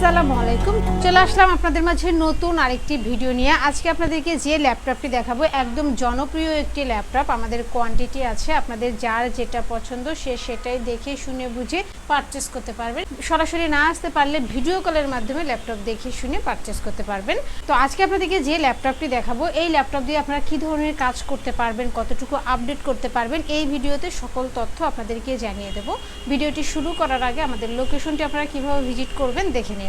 আসসালামু আলাইকুম। চলে আসলাম আপনাদের মাঝে নতুন আরেকটি ভিডিও নিয়ে। আজকে আপনাদেরকে যে ল্যাপটপটি দেখাবো, একদম জনপ্রিয় একটি ল্যাপটপ। আমাদের কোয়ান্টিটি আছে, আপনাদের যার যেটা পছন্দ সে সেটাই দেখে, শুনে, বুঝে পারচেস করতে পারবেন। সরাসরি না আসতে পারলে ভিডিও কলের মাধ্যমে ল্যাপটপ দেখে, শুনে পারচেস করতে পারবেন। তো আজকে আপনাদেরকে যে ল্যাপটপটি দেখাবো, এই ল্যাপটপ দিয়ে আপনারা কী ধরনের কাজ করতে পারবেন, কতটুকু আপডেট করতে পারবেন, এই ভিডিওতে সকল তথ্য আপনাদেরকে জানিয়ে দেব। ভিডিওটি শুরু করার আগে আমাদের লোকেশনটি আপনারা কীভাবে ভিজিট করবেন, দেখে নিয়ে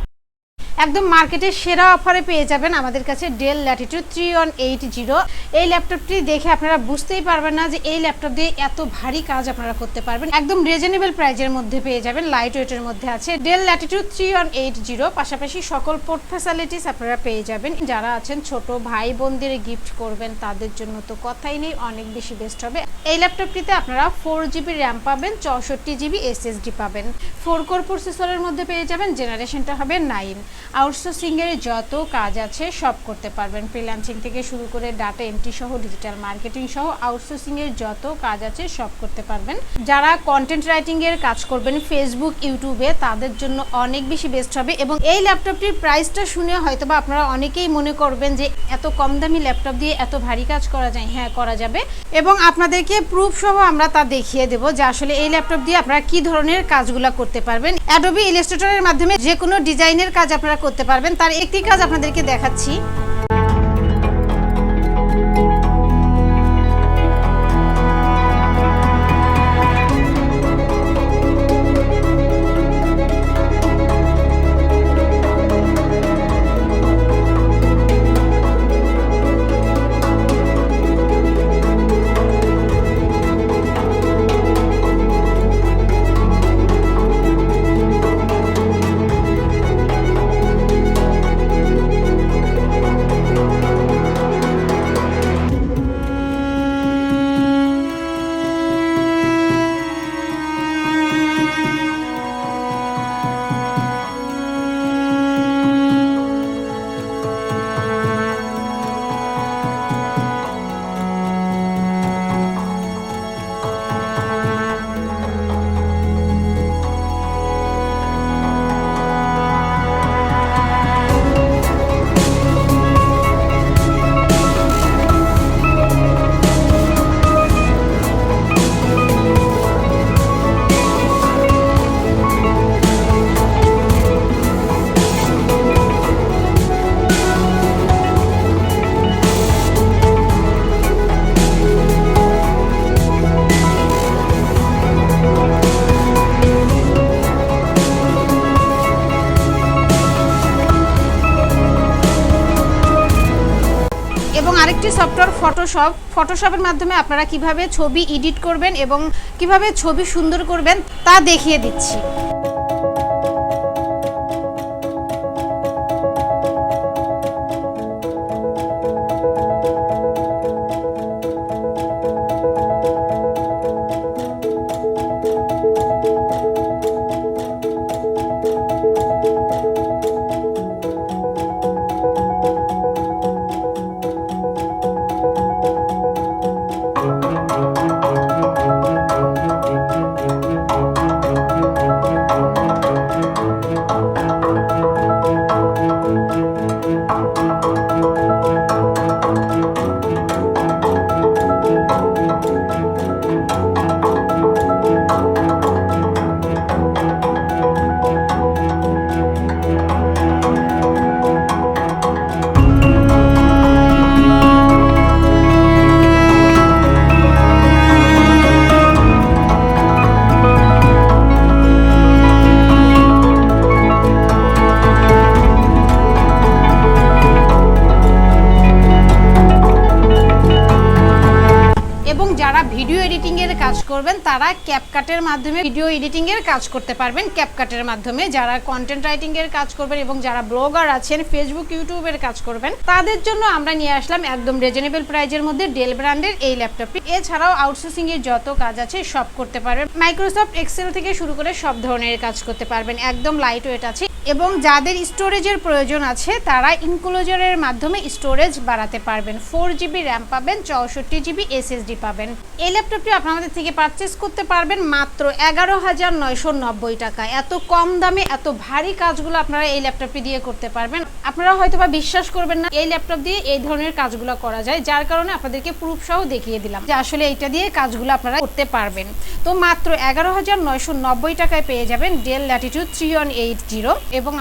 একদম মার্কেটের সেরা অফারে পেয়ে যাবেন আমাদের কাছে Dell Latitude three one eight zero এই ল্যাপটপটি দেখে আপনারা বুঝতেই পারবেন না যে এই ল্যাপটপ দিয়ে এত ভারী কাজ আপনারা করতে পারবেন। একদম রিজনেবল প্রাইজের মধ্যে পেয়ে যাবেন লাইট ওয়েটের মধ্যে আছে। Dell Latitude three one eight zero পাশাপাশি সকল পোর্ট ফ্যাসিলিটিস আপনারা পেয়ে যাবেন। যারা আছেন ছোট ভাই বোনদের গিফট করবেন, তাদের জন্য তো কথাই নেই, অনেক বেশি বেস্ট হবে। এই ল্যাপটপটিতে আপনারা ফোর জিবি র্যাম পাবেন, চৌষট্টি জিবি এসএসডি পাবেন। ফোর কোর প্রসেসরের মধ্যে পেয়ে যাবেন জেনারেশনটা হবে নাইন আউটসোর্সিং এর যত কাজ আছে সব করতে পারবেন। ফ্রিল্যান্সিং থেকে শুরু করে ডাটা এন্ট্রি সহ ডিজিটাল মার্কেটিং সহ আউটসোর্সিং এর যত কাজ আছে সব করতে পারবেন। যারা কন্টেন্ট রাইটিং এর কাজ করবেন ফেসবুক ইউটিউবে তাদের জন্য অনেক বেশি বেস্ট হবে এবং এই ল্যাপটপটির প্রাইসটা শুনে হয়তোবা আপনারা অনেকেই মনে করবেন যে এত কম দামি ল্যাপটপ দিয়ে এত ভারী কাজ করা যায়। হ্যাঁ করা যাবে। এবং আপনাদেরকে প্রুফ সহ আমরা তা দেখিয়ে দেব যে আসলে এই ল্যাপটপ দিয়ে আপনারা কি ধরনের কাজগুলো করতে পারবেন। অ্যাডোবি ইলাস্ট্রেটরের মাধ্যমে যে কোনো ডিজাইনের কাজ আপনারা করতে পারবেন। তার একটি কাজ আপনাদেরকে দেখাচ্ছি। আরেকটি সফটওয়্যার ফটোশপ ফটোশপের মাধ্যমে আপনারা কীভাবে ছবি এডিট করবেন এবং কীভাবে ছবি সুন্দর করবেন তা দেখিয়ে দিচ্ছি। তারা ক্যাপকাটের মাধ্যমে ভিডিও এডিটিং এর কাজ করতে পারবেন। ক্যাপকাটের মাধ্যমে যারা কন্টেন্ট রাইটিং এর কাজ করবেন এবং যারা ব্লগার আছেন ফেসবুক ইউটিউবের কাজ করবেন, তাদের জন্য আমরা নিয়ে আসলাম একদম রিজনেবল প্রাইজের মধ্যে ডেল ব্র্যান্ডের এই ল্যাপটপটি এছাড়াও আউটসোর্সিং এর যত কাজ আছে, সব করতে পারবেন। মাইক্রোসফট এক্সেল থেকে শুরু করে সব ধরনের কাজ করতে পারবেন। একদম লাইট ওয়েট আছে। এবং যাদের স্টোরেজের প্রয়োজন আছে, তারা ইনক্লোজারের মাধ্যমে স্টোরেজ বাড়াতে পারবেন। ফোর জিবি র্যাম পাবেন, চৌষট্টি জিবি এসএসডি পাবেন। এই ল্যাপটপটি আপনারা আমাদের থেকে পারচেস করতে পারবেন মাত্র এগারো হাজার নয়শো নব্বই টাকা। এত কম দামে, এত ভারী কাজগুলো আপনারা এই ল্যাপটপটি দিয়ে করতে পারবেন। আপনারা হয়তো বা বিশ্বাস করবেন না, এই ল্যাপটপ দিয়ে এই ধরনের কাজগুলো করা যায়, যার কারণে আপনাদেরকে প্রুফ সহ দেখিয়ে দিলাম যে আসলে এটা দিয়ে কাজগুলো আপনারা করতে পারবেন। তো মাত্র এগারো হাজার নয়শো নব্বই টাকায় পেয়ে যাবেন Dell Latitude three one eight zero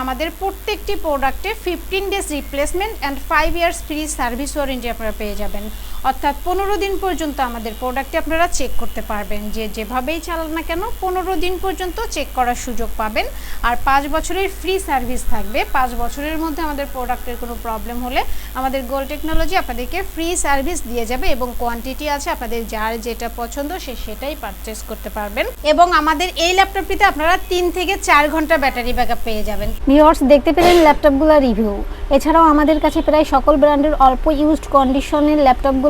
আমাদের প্রত্যেকটি প্রোডাক্টে fifteen days replacement and five years free service warranty আপনারা পেয়ে যাবেন। অর্থাৎ পনেরো দিন পর্যন্ত আমাদের প্রোডাক্টে আপনারা চেক করতে পারবেন। যে যেভাবেই চালান না কেন, পনেরো দিন পর্যন্ত চেক করার সুযোগ পাবেন। আর পাঁচ বছরের ফ্রি সার্ভিস থাকবে। পাঁচ বছরের মধ্যে আমাদের প্রোডাক্টের কোনো প্রবলেম হলে আমাদের গোল টেকনোলজি আপনাদেরকে ফ্রি সার্ভিস দিয়ে যাবে এবং কোয়ান্টিটি আছে আপনাদের যার যেটা পছন্দ সে সেটাই পারচেস করতে পারবেন। এবং আমাদের এই ল্যাপটপটিতে আপনারা তিন থেকে চার ঘণ্টা ব্যাটারি ব্যাকআপ পেয়ে যাবেন। ভিউয়ার্স দেখতে পেলেন ল্যাপটপগুলো রিভিউ এছাড়াও আমাদের কাছে প্রায় সকল ব্র্যান্ডের অল্প ইউজড কন্ডিশনের ল্যাপটপগুলো